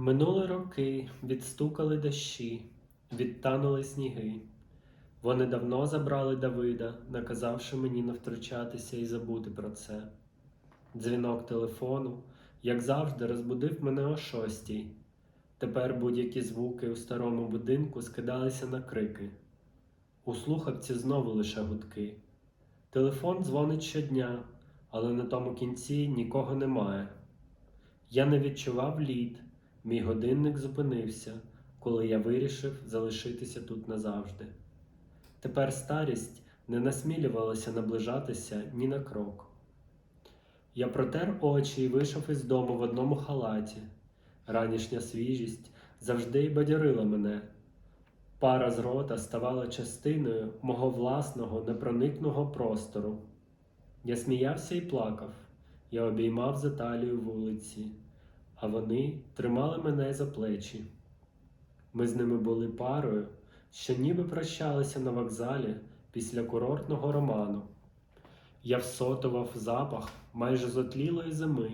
Минули роки, відстукали дощі, відтанули сніги. Вони давно забрали Давида, наказавши мені не втручатися і забути про це. Дзвінок телефону, як завжди, розбудив мене о шостій. Тепер будь-які звуки у старому будинку скидалися на крики. У слухавці знову лише гудки. Телефон дзвонить щодня, але на тому кінці нікого немає. Я не відчував лід, мій годинник зупинився, коли я вирішив залишитися тут назавжди. Тепер старість не насмілювалася наближатися ні на крок. Я протер очі і вийшов із дому в одному халаті. Ранішня свіжість завжди й бадьорила мене. Пара з рота ставала частиною мого власного непроникного простору. Я сміявся і плакав, я обіймав за талію вулиці, а вони тримали мене за плечі. Ми з ними були парою, що ніби прощалися на вокзалі після курортного роману. Я всотував запах майже зотлілої зими,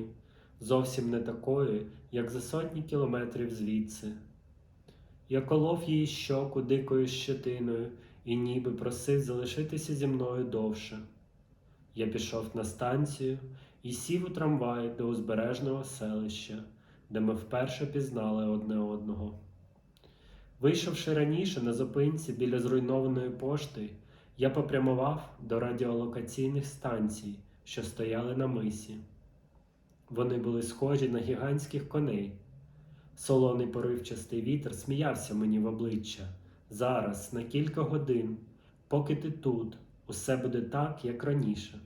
зовсім не такої, як за сотні кілометрів звідси. Я колов її щоку дикою щетиною і ніби просив залишитися зі мною довше. Я пішов на станцію і сів у трамвай до узбережного селища, де ми вперше пізнали одне одного. Вийшовши раніше на зупинці біля зруйнованої пошти, я попрямував до радіолокаційних станцій, що стояли на мисі. Вони були схожі на гігантських коней. Солоний поривчастий вітер сміявся мені в обличчя. Зараз, на кілька годин, поки ти тут, усе буде так, як раніше.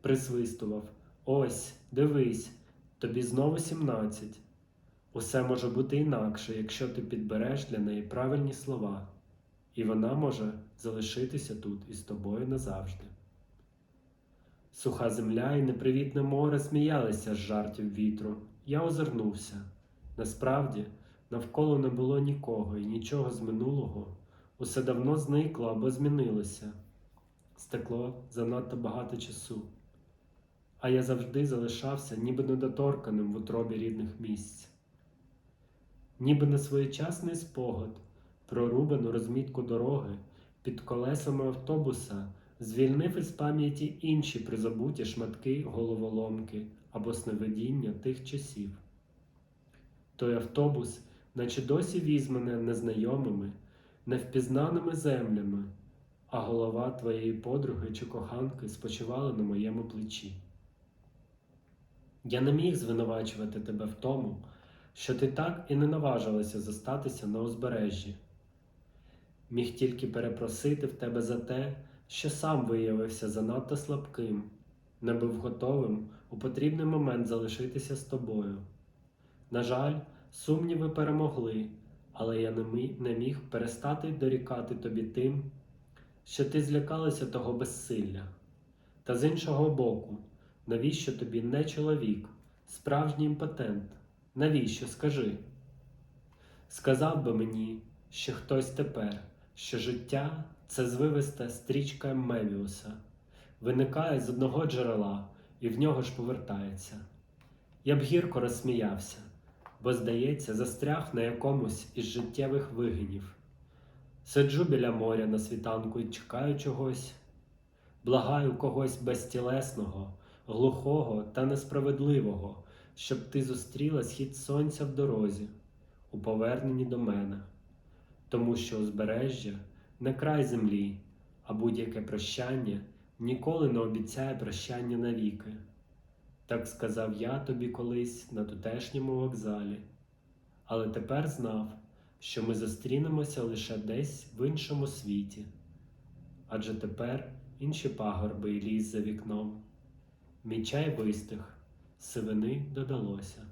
Присвистував Ось, дивись, тобі знову сімнадцять. Усе може бути інакше, якщо ти підбереш для неї правильні слова, і вона може залишитися тут із тобою назавжди. Суха земля і непривітне море сміялися з жартів вітру. Я озирнувся. Насправді, навколо не було нікого і нічого з минулого. Усе давно зникло або змінилося. Стекло занадто багато часу. А я завжди залишався ніби недоторканим в утробі рідних місць. Ніби на своєчасний спогад, прорубану розмітку дороги під колесами автобуса звільнив із пам'яті інші призабуті шматки головоломки або сновидіння тих часів. Той автобус, наче досі віз мене незнайомими, невпізнаними землями, а голова твоєї подруги чи коханки спочивала на моєму плечі. Я не міг звинувачувати тебе в тому, що ти так і не наважилася зостатися на узбережжі. Міг тільки перепросити в тебе за те, що сам виявився занадто слабким, не був готовим у потрібний момент залишитися з тобою. На жаль, сумніви перемогли, але я не міг перестати дорікати тобі тим, що ти злякалася того безсилля. Та з іншого боку, навіщо тобі не чоловік, справжній імпотент? Навіщо, скажи? Сказав би мені, що хтось тепер, що життя це звивиста стрічка Мевіуса, виникає з одного джерела і в нього ж повертається. Я б гірко розсміявся, бо, здається, застряг на якомусь із життєвих вигинів. Сиджу біля моря на світанку і чекаю чогось, благаю когось безтілесного, глухого та несправедливого, щоб ти зустріла схід сонця в дорозі, у поверненні до мене, тому що узбережжя не край землі, а будь-яке прощання ніколи не обіцяє прощання навіки. Так сказав я тобі колись на тутешньому вокзалі, але тепер знав, що ми зустрінемося лише десь в іншому світі, адже тепер інші пагорби і ліс за вікном. Мій чай вистих, сивини додалося.